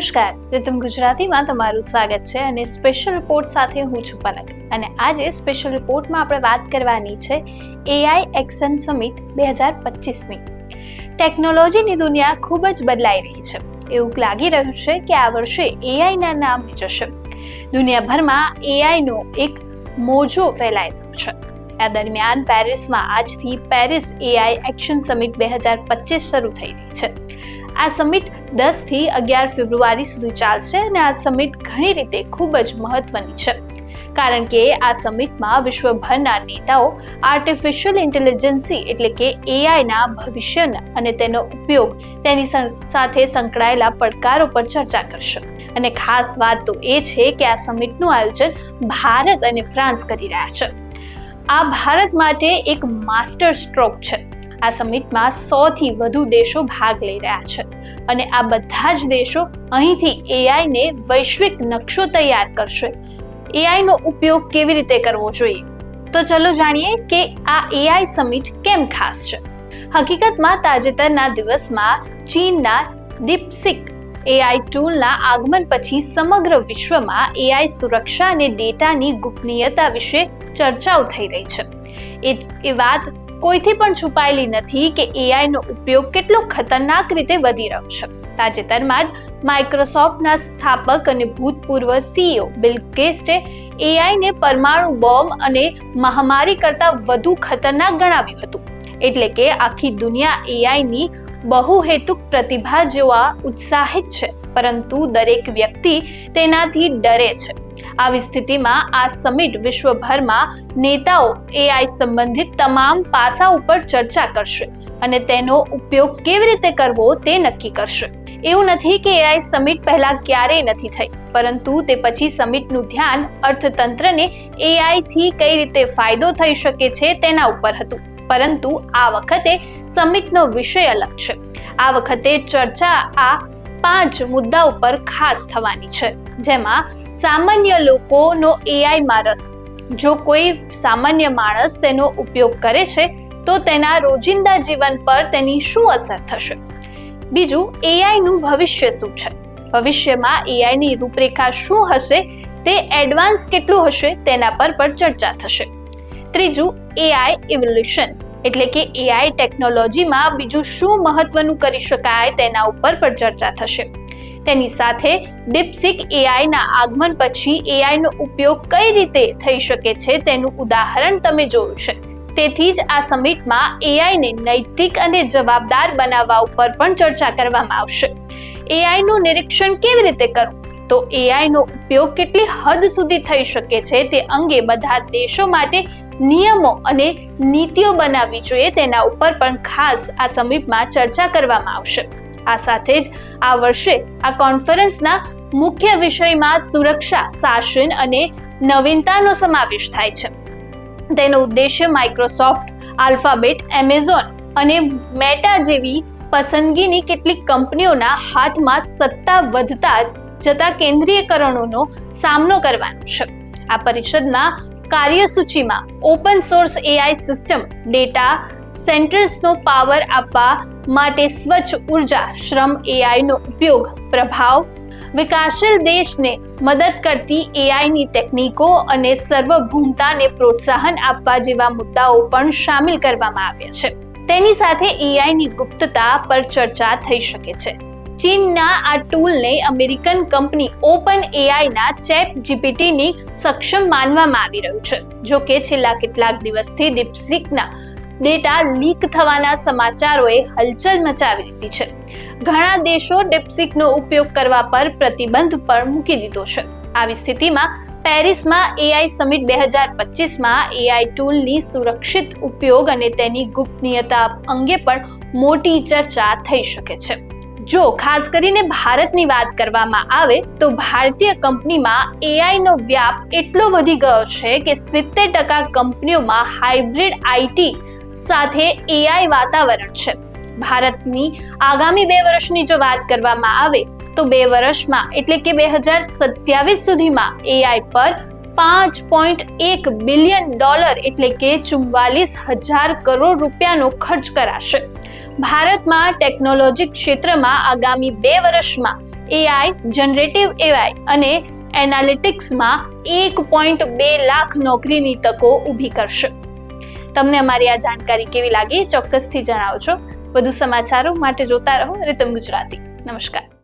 નમસ્કાર. રીતમ ગુજરાતીમાં તમારું સ્વાગત છે અને સ્પેશિયલ રિપોર્ટ સાથે હું છું પલક. અને આજે સ્પેશિયલ રિપોર્ટમાં આપણે વાત કરવાની છે એઆઈ એક્શન સમિટ બે હજાર પચીસની. ટેકનોલોજીની દુનિયા ખૂબ જ બદલાઈ રહી છે. એવું લાગી રહ્યું છે કે આ વર્ષે એઆઈના નામ જશે. દુનિયાભરમાં એઆઈનો એક મોજો ફેલાઈ રહ્યો છે. આ દરમિયાન પેરિસમાં આજથી પેરિસ એઆઈ એક્શન સમિટ બે હજાર પચીસ શરૂ થઈ રહી છે. આ સમિટ દસથી અગિયાર ફેબ્રુઆરી સુધી ચાલશે અને આ સમિટ ઘણી રીતે ખૂબ જ મહત્વની છે. કારણ કે આ સમિટમાં વિશ્વભરના નેતાઓ આર્ટિફિશિયલ ઇન્ટેલિજન્સી એટલે કે એઆઈના ભવિષ્યના અને તેનો ઉપયોગ તેની સાથે સંકળાયેલા પડકારો પર ચર્ચા કરશે. અને ખાસ વાત તો એ છે કે આ સમિટનું આયોજન ભારત અને ફ્રાન્સ કરી રહ્યા છે. આ ભારત માટે એક માસ્ટર સ્ટ્રોક છે. આ સમિટમાં સોથી વધુ દેશો ભાગ લઈ રહ્યા છે. અને આ બધા જ દેશો અહીંથી એઆઈને વૈશ્વિક નકશો તૈયાર કરશે. એઆઈનો ઉપયોગ કેવી રીતે કરવો જોઈએ? તો ચલો જાણીએ કે આ એઆઈ સમિટ કેમ ખાસ છે. હકીકતમાં તાજેતરના દિવસમાં ચીનના ડીપસિક એઆઈ ટૂલના આગમન પછી સમગ્ર વિશ્વમાં એઆઈ સુરક્ષા અને ડેટાની ગુપનીયતા વિશે ચર્ચાઓ થઈ રહી છે. એ વાત કોઈથી પણ છુપાયેલી નથી કે એઆઈનો ઉપયોગ કેટલો ખતરનાક રીતે વધી રહ્યો છે. તાજેતરમાં જ માઇક્રોસોફ્ટના સ્થાપક અને ભૂતપૂર્વ સીઈઓ બિલ ગેસ્ટે એઆઈને પરમાણુ બોમ્બ અને મહામારી કરતાં વધુ ખતરનાક ગણાવ્યું હતું. એટલે કે આખી દુનિયા એઆઈની બહુહેતુક પ્રતિભા જેવા ઉત્સાહિત છે. પરંતુ દરેક વ્યક્તિ તેનાથી ડરે છે. આવી સ્થિતિમાં આ સમિટ વિશ્વભરમાં નેતાઓ એઆઈ સંબંધિત તમામ પાસા ઉપર ચર્ચા કરશે અને તેનો ઉપયોગ કેવી રીતે કરવો તે નક્કી કરશે. એવું નથી કે એઆઈ સમિટ પહેલા ક્યારેય નથી થઈ, પરંતુ તે પછી સમિટનું ધ્યાન અર્થતંત્રને એઆઈથી કઈ રીતે ફાયદો થઈ શકે છે તેના ઉપર હતું. પરંતુ આ વખતે સમિટનો વિષય અલગ છે. આ વખતે ચર્ચા આ પાંચ મુદ્દા ઉપર ખાસ થવાની છે, જેમાં સામાન્ય લોકોનો એઆઈમાં રસ. જો કોઈ સામાન્ય માણસ તેનો ઉપયોગ કરે છે, તો તેના રોજિંદા જીવન પર તેની શું અસર થશે? બીજું એઆઈનું ભવિષ્ય શું છે? ભવિષ્યમાં એઆઈની રૂપરેખા શું હશે? તે એડવાન્સ કેટલું હશે? તેના પર પણ ચર્ચા થશે. ત્રીજું એઆઈ ઇવોલ્યુશન એટલે કે એઆઈ ટેકનોલોજીમાં બીજું શું મહત્વનું કરી શકાય તેના ઉપર પણ ચર્ચા થશે. તેની સાથે ડીપસિક એઆઈના આગમન પછી એઆઈનો ઉપયોગ કઈ રીતે થઈ શકે છે તેનું ઉદાહરણ તમે જોયું છે. તેથી જ આ સમિટમાં એઆઈને નૈતિક અને જવાબદાર બનાવવા ઉપર પણ ચર્ચા કરવામાં આવશે. એઆઈનું નિરીક્ષણ કેવી રીતે કરવું? તો એઆઈનો ઉપયોગ કેટલી હદ સુધી થઈ શકે છે તે અંગે બધા દેશો માટે નિયમો અને નીતિઓ બનાવવી જોઈએ તેના ઉપર પણ ખાસ આ સમિટમાં ચર્ચા કરવામાં આવશે. આ સાથે જ આ વર્ષે આ કોન્ફરન્સના મુખ્ય વિષયમાં સુરક્ષા શાસન અને નવીનતાનો સમાવેશ થાય છે. તેનો ઉદ્દેશ્ય માઇક્રોસોફ્ટ, આલ્ફાબેટ, એમેઝોન અને મેટા જેવી પસંદગીની કેટલીક કંપનીઓના હાથમાં સત્તા વધતા જતા કેન્દ્રીયકરણોનો સામનો કરવાનો છે. આ પરિષદમાં કાર્યસૂચિમાં open source AI system, data, સેન્ટર્સનો power આપવા માટે સ્વચ્છ ઊર્જા, શ્રમ એઆઈનો ઉપયોગ, પ્રભાવ, વિકાસશીલ દેશને મદદ કરતી એઆઈની ટેકનિકો અને સર્વભૂમતાને પ્રોત્સાહન આપવા જેવા મુદ્દાઓ પણ સામેલ કરવામાં આવ્યા છે. તેની સાથે એઆઈની ગુપ્તતા પર ચર્ચા થઈ શકે છે. ચીનના આ ટૂલને અમેરિકન કંપની ઓપન એઆઈના ચેટ જીપીટીની સક્ષમ માનવામાં આવી રહ્યું છે. જો કે છેલ્લા કેટલાક દિવસથી ડિપ્સિકના ડેટા લીક થવાના સમાચારોએ હલચલ મચાવી દીધી છે. ઘણા દેશો ડિપ્સિકનો ઉપયોગ કરવા પર પ્રતિબંધ પણ મૂકી દીધો છે. આવી સ્થિતિમાં પેરિસમાં એઆઈ સમિટ બે હજાર પચીસમાં એઆઈ ટૂલની સુરક્ષિત ઉપયોગ અને તેની ગુપ્તનીયતા અંગે પણ મોટી ચર્ચા થઈ શકે છે. જો ખાસ કરીને ભારતની વાત કરવામાં આવે તો ભારતીય કંપનીમાં એઆઈનો વ્યાપ એટલો વધી ગયો છે કે સિત્તેર ટકા કંપનીઓમાં હાઇબ્રિડ આઈટી સાથે એઆઈ વાતાવરણ છે. ભારતની આગામી બે વર્ષની જો વાત કરવામાં આવે તો બે વર્ષમાં એટલે કે બે હજાર સત્યાવીસ સુધીમાં એઆઈ પર પાંચ પોઈન્ટ એક બિલિયન ડોલર એટલે કે ચુમ્વાલીસ હજાર કરોડ રૂપિયાનો ખર્ચ કરાશે. ભારતમાં ટેકનોલોજી ક્ષેત્રમાં આગામી બે વર્ષમાં એઆઈ જનરેટિવ એઆઈ અને એનાલિટિક્સમાં એક પોઈન્ટ બે લાખ નોકરીની તકો ઊભી કરશે. તમને અમારી આ જાણકારી કેવી લાગી ચોક્કસથી જણાવજો. વધુ સમાચારો માટે જોતા રહો રીતમ ગુજરાતી. નમસ્કાર.